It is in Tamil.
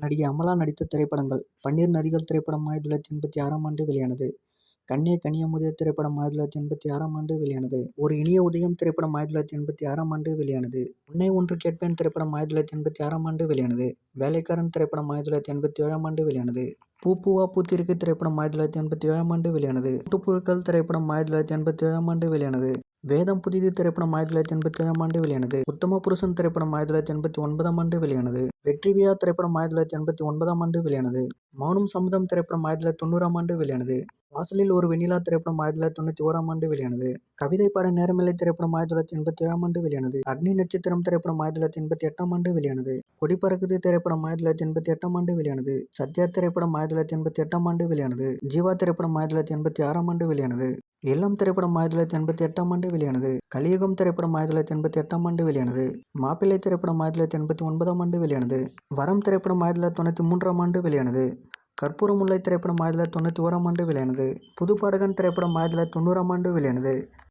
நடிகை அமலா நடித்த திரைப்படங்கள் பன்னீர் நதிகள் திரைப்படம் ஆயிரத்தி தொள்ளாயிரத்தி எண்பத்தி ஆறாம் ஆண்டு வெளியானது. கண்ணே கனியமுதே திரைப்படம் ஆயிரத்தி தொள்ளாயிரத்தி எண்பத்தி ஆறாம் ஆண்டு வெளியானது. ஒரு இனிய உதயம் திரைப்படம் ஆயிரத்தி தொள்ளாயிரத்தி எண்பத்தி ஆறாம் ஆண்டு வெளியானது. உன்னை ஒன்று கேட்பேன் திரைப்படம் ஆயிரத்தி தொள்ளாயிரத்தி எண்பத்தி ஆறாம் ஆண்டு வெளியானது. வேலைக்காரன் திரைப்படம் ஆயிரத்தி தொள்ளாயிரத்தி எண்பத்தி ஏழாம் ஆண்டு வெளியானது. பூ பூவா பூத்திருக்கு திரைப்படம் ஆயிரத்தி தொள்ளாயிரத்தி எண்பத்தி ஏழாம் ஆண்டு வெளியானது. கூட்டுப்புழுக்கள் திரைப்படம் ஆயிரத்தி தொள்ளாயிரத்தி எண்பத்தி ஏழாம் ஆண்டு வெளியானது. வேதம் புதிது திரைப்படம் ஆயிரத்தி தொள்ளாயிரத்தி எண்பத்தி ஏழாம் ஆண்டு வெளியானது உத்தம புருஷன் திரைப்படம் ஆயிரத்தி தொள்ளாயிரத்தி எண்பத்தி ஒன்பதாம் ஆண்டு வெளியானது வெற்றி விழா திரைப்படம் ஆயிரத்தி தொள்ளாயிரத்தி எண்பத்தி ஒன்பதாம் ஆண்டு வெளியானது மௌனம் சம்மதம் திரைப்படம் ஆயிரத்தி தொள்ளாயிரத்தி தொண்ணூறாம் ஆண்டு வெளியானது வாசலில் ஒரு வெண்ணிலா திரைப்படம் ஆயிரத்தி தொள்ளாயிரத்தி தொண்ணூற்றி ஓராம் ஆண்டு வெளியானது கவிதை பாட நேரமில்லை திரைப்படம் ஆயிரத்தி தொள்ளாயிரத்தி எண்பத்தி ஏழாம் ஆண்டு வெளியானது அக்னி நட்சத்திரம் திரைப்படம் ஆயிரத்தி தொள்ளாயிரத்தி எண்பத்தி எட்டாம் ஆண்டு வெளியானது கொடிப்பறக்குது திரைப்படம் ஆயிரத்தி தொள்ளாயிரத்தி எண்பத்தி எட்டாம் ஆண்டு வெளியானது சத்யா திரைப்படம் ஆயிரத்தி தொள்ளாயிரத்தி எண்பத்தி எட்டாம் ஆண்டு வெளியானது ஜீவா திரைப்படம் ஆயிரத்தி தொள்ளாயிரத்தி எண்பத்தி ஆறாம் ஆண்டு வெளியானது எல்லாம் திரைப்படம் ஆயிரத்தி தொள்ளாயிரத்தி எண்பத்தி எட்டாம் ஆண்டு வெளியானது. கலியுகம் திரைப்படம் ஆயிரத்தி தொள்ளாயிரத்தி எண்பத்தி எட்டாம் ஆண்டு வெளியானது. மாப்பிள்ளை திரைப்படம் ஆயிரத்தி தொள்ளாயிரத்தி எண்பத்தி ஒன்பதாம் ஆண்டு வெளியானது. வரம் திரைப்படம் ஆயிரத்தி தொள்ளாயிரத்தி தொண்ணூற்றி மூன்றாம் ஆண்டு வெளியானது. கற்பூரமுல்லை திரைப்படம் ஆயிரத்தி தொள்ளாயிரத்தி தொண்ணூற்றி ஓராம் ஆண்டு வெளியானது. புதுப்பாடகன் திரைப்படம் ஆயிரத்தி தொள்ளாயிரத்தி தொண்ணூறாம் ஆண்டு வெளியானது.